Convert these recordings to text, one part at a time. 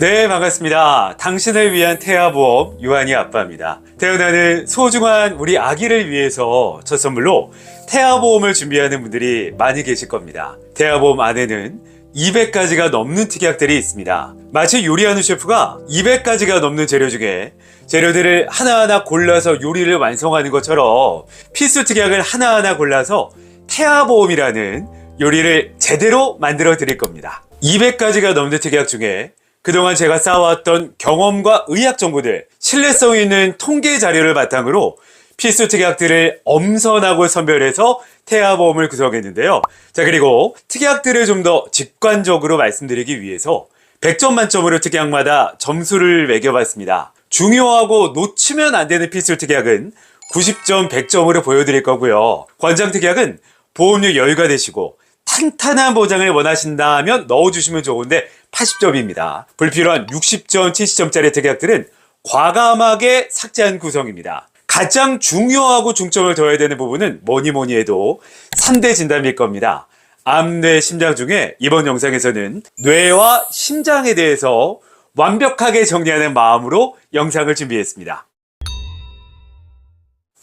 네, 반갑습니다. 당신을 위한 태아보험 유한이 아빠입니다. 태어나는 소중한 우리 아기를 위해서 첫 선물로 태아보험을 준비하는 분들이 많이 계실 겁니다. 태아보험 안에는 200가지가 넘는 특약들이 있습니다. 마치 요리하는 셰프가 200가지가 넘는 재료 중에 재료들을 하나하나 골라서 요리를 완성하는 것처럼 필수 특약을 하나하나 골라서 태아보험이라는 요리를 제대로 만들어 드릴 겁니다. 200가지가 넘는 특약 중에 그동안 제가 쌓아왔던 경험과 의학 정보들, 신뢰성 있는 통계 자료를 바탕으로 필수 특약들을 엄선하고 선별해서 태아보험을 구성했는데요. 자, 그리고 특약들을 좀 더 직관적으로 말씀드리기 위해서 100점 만점으로 특약마다 점수를 매겨봤습니다. 중요하고 놓치면 안 되는 필수 특약은 90점, 100점으로 보여드릴 거고요. 권장 특약은 보험료 여유가 되시고 탄탄한 보장을 원하신다면 넣어주시면 좋은데 80점입니다. 불필요한 60점, 70점짜리 특약들은 과감하게 삭제한 구성입니다. 가장 중요하고 중점을 둬야 되는 부분은 뭐니 뭐니 해도 3대 진단일 겁니다. 암, 뇌, 심장 중에 이번 영상에서는 뇌와 심장에 대해서 완벽하게 정리하는 마음으로 영상을 준비했습니다.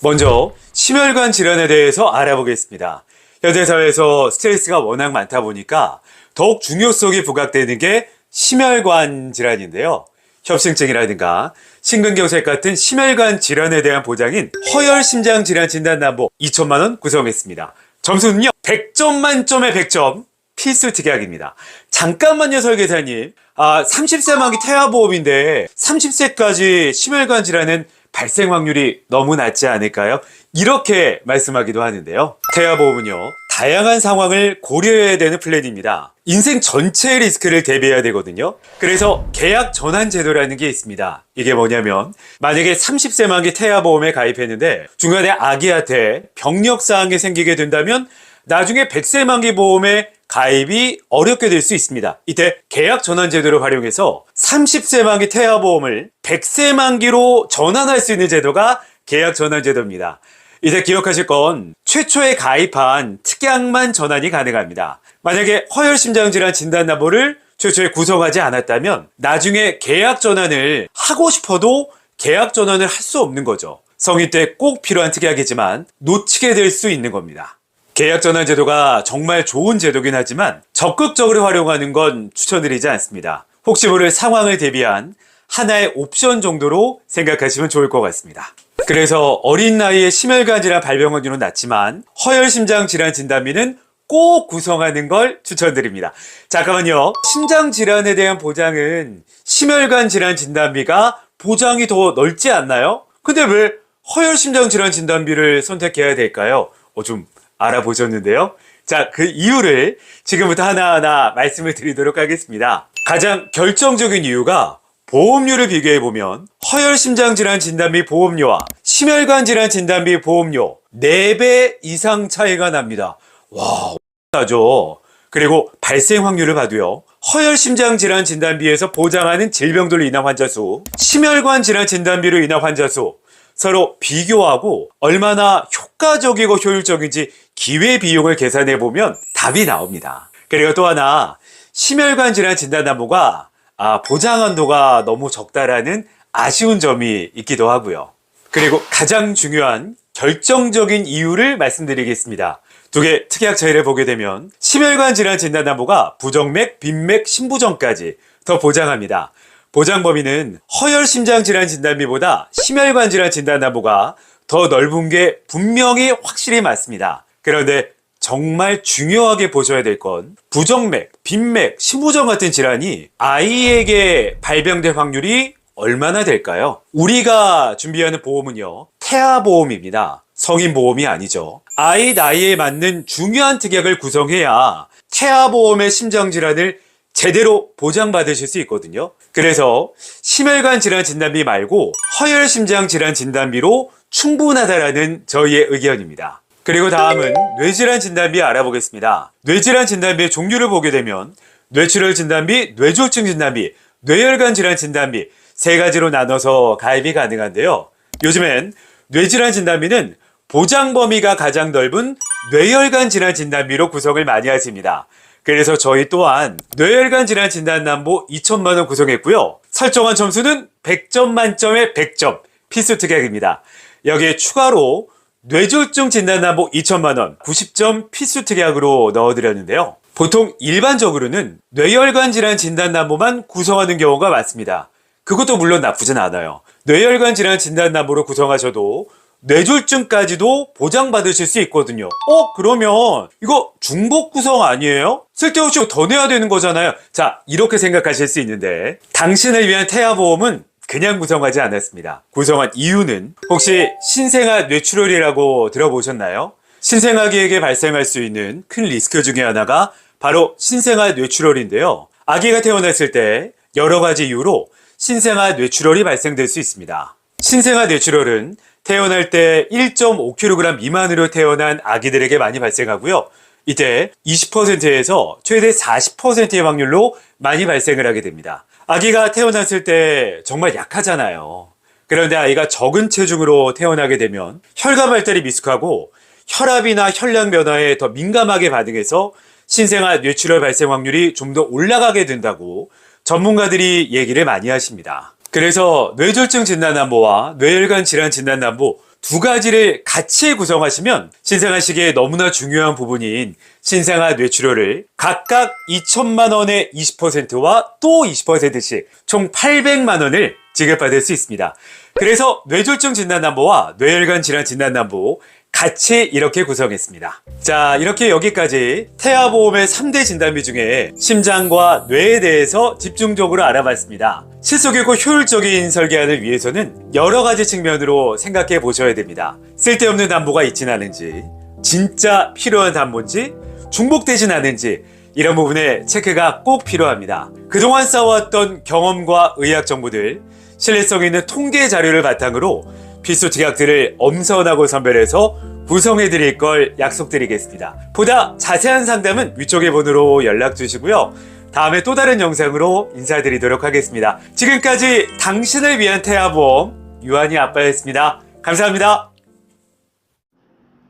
먼저 심혈관 질환에 대해서 알아보겠습니다. 현대 사회에서 스트레스가 워낙 많다 보니까 더욱 중요성이 부각되는 게 심혈관 질환인데요. 협심증이라든가 심근경색 같은 심혈관 질환에 대한 보장인 허혈심장 질환 진단남보 2천만 원 구성했습니다. 점수는요 100점 만점에 100점 필수 특약입니다. 잠깐만요 설계사님. 아 30세 만기 태아보험인데 30세까지 심혈관 질환은 발생 확률이 너무 낮지 않을까요? 이렇게 말씀하기도 하는데요. 태아보험은요, 다양한 상황을 고려해야 되는 플랜입니다. 인생 전체의 리스크를 대비해야 되거든요. 그래서 계약 전환 제도라는 게 있습니다. 이게 뭐냐면, 만약에 30세 만기 태아보험에 가입했는데, 중간에 아기한테 병력 사항이 생기게 된다면, 나중에 100세 만기 보험에 가입이 어렵게 될 수 있습니다. 이때 계약 전환 제도를 활용해서 30세 만기 태아 보험을 100세 만기로 전환할 수 있는 제도가 계약 전환 제도입니다. 이제 기억하실 건 최초에 가입한 특약만 전환이 가능합니다. 만약에 허혈심장질환 진단 납보를 최초에 구성하지 않았다면 나중에 계약 전환을 하고 싶어도 계약 전환을 할 수 없는 거죠. 성인 때 꼭 필요한 특약이지만 놓치게 될 수 있는 겁니다. 계약 전환 제도가 정말 좋은 제도긴 하지만 적극적으로 활용하는 건 추천드리지 않습니다. 혹시 모를 상황을 대비한 하나의 옵션 정도로 생각하시면 좋을 것 같습니다. 그래서 어린 나이에 심혈관 질환 발병 확률은 낮지만 허혈심장 질환 진단비는 꼭 구성하는 걸 추천드립니다. 잠깐만요. 심장 질환에 대한 보장은 심혈관 질환 진단비가 보장이 더 넓지 않나요? 근데 왜 허혈심장 질환 진단비를 선택해야 될까요? 어, 좀 알아보셨는데요. 자, 그 이유를 지금부터 하나하나 말씀을 드리도록 하겠습니다. 가장 결정적인 이유가 보험료를 비교해 보면 허혈심장 질환 진단 비 보험료와 심혈관 질환 진단 비 보험료 4배 이상 차이가 납니다. 와, 나죠. 그리고 발생 확률을 봐도요. 허혈심장 질환 진단비에서 보장하는 질병들로 인한 환자 수, 심혈관 질환 진단비로 인한 환자 수 서로 비교하고 얼마나 효과적이고 효율적인지 기회 비용을 계산해 보면 답이 나옵니다. 그리고 또 하나 심혈관 질환 진단납부가 아, 보장 한도가 너무 적다라는 아쉬운 점이 있기도 하고요. 그리고 가장 중요한 결정적인 이유를 말씀드리겠습니다. 두 개 특약 차이를 보게 되면 심혈관 질환 진단납부가 부정맥, 빈맥, 심부정까지 더 보장합니다. 보장 범위는 허혈심장 질환 진단비보다 심혈관 질환 진단납부가 더 넓은 게 분명히 확실히 맞습니다. 그런데 정말 중요하게 보셔야 될 건 부정맥, 빈맥, 심부정 같은 질환이 아이에게 발병될 확률이 얼마나 될까요? 우리가 준비하는 보험은요, 태아보험입니다. 성인보험이 아니죠. 아이 나이에 맞는 중요한 특약을 구성해야 태아보험의 심장질환을 제대로 보장받으실 수 있거든요. 그래서 심혈관 질환 진단비 말고 허혈심장 질환 진단비로 충분하다라는 저희의 의견입니다. 그리고 다음은 뇌질환 진단비 알아보겠습니다. 뇌질환 진단비의 종류를 보게 되면 뇌출혈 진단비, 뇌졸중 진단비, 뇌혈관 질환 진단비 세 가지로 나눠서 가입이 가능한데요. 요즘엔 뇌질환 진단비는 보장 범위가 가장 넓은 뇌혈관 질환 진단비로 구성을 많이 하십니다. 그래서 저희 또한 뇌혈관 질환 진단남보 2천만 원 구성했고요. 설정한 점수는 100점 만점에 100점 필수 특약입니다. 여기에 추가로 뇌졸중 진단남보 2천만 원 90점 필수 특약으로 넣어드렸는데요. 보통 일반적으로는 뇌혈관 질환 진단남보만 구성하는 경우가 많습니다. 그것도 물론 나쁘진 않아요. 뇌혈관 질환 진단남보로 구성하셔도 뇌졸중까지도 보장받으실 수 있거든요. 어, 그러면 이거 중복 구성 아니에요? 쓸데없이 더 내야 되는 거잖아요. 자, 이렇게 생각하실 수 있는데 당신을 위한 태아보험은 그냥 구성하지 않았습니다. 구성한 이유는 혹시 신생아 뇌출혈이라고 들어보셨나요? 신생아기에게 발생할 수 있는 큰 리스크 중에 하나가 바로 신생아 뇌출혈인데요. 아기가 태어났을 때 여러 가지 이유로 신생아 뇌출혈이 발생될 수 있습니다. 신생아 뇌출혈은 태어날 때 1.5kg 미만으로 태어난 아기들에게 많이 발생하고요. 이때 20%에서 최대 40%의 확률로 많이 발생을 하게 됩니다. 아기가 태어났을 때 정말 약하잖아요. 그런데 아이가 적은 체중으로 태어나게 되면 혈관 발달이 미숙하고 혈압이나 혈량 변화에 더 민감하게 반응해서 신생아 뇌출혈 발생 확률이 좀 더 올라가게 된다고 전문가들이 얘기를 많이 하십니다. 그래서 뇌졸중 진단남보와 뇌혈관 질환 진단남보 두 가지를 같이 구성하시면 신생아 시기에 너무나 중요한 부분인 신생아 뇌출혈을 각각 2천만 원의 20%와 또 20%씩 총 800만 원을 지급받을 수 있습니다. 그래서 뇌졸중 진단남보와 뇌혈관 질환 진단남보 같이 이렇게 구성했습니다. 자, 이렇게 여기까지 태아보험의 3대 진단비 중에 심장과 뇌에 대해서 집중적으로 알아봤습니다. 실속있고 효율적인 설계안을 위해서는 여러 가지 측면으로 생각해 보셔야 됩니다. 쓸데없는 담보가 있진 않은지, 진짜 필요한 담보인지, 중복되진 않은지, 이런 부분에 체크가 꼭 필요합니다. 그동안 쌓아왔던 경험과 의학 정보들, 신뢰성 있는 통계 자료를 바탕으로 필수 특약들을 엄선하고 선별해서 구성해 드릴 걸 약속드리겠습니다. 보다 자세한 상담은 위쪽의 번호로 연락 주시고요. 다음에 또 다른 영상으로 인사드리도록 하겠습니다. 지금까지 당신을 위한 태아보험 유한이 아빠였습니다. 감사합니다.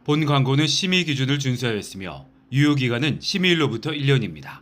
본 광고는 심의 기준을 준수하였으며 유효기간은 심의일로부터 1년입니다.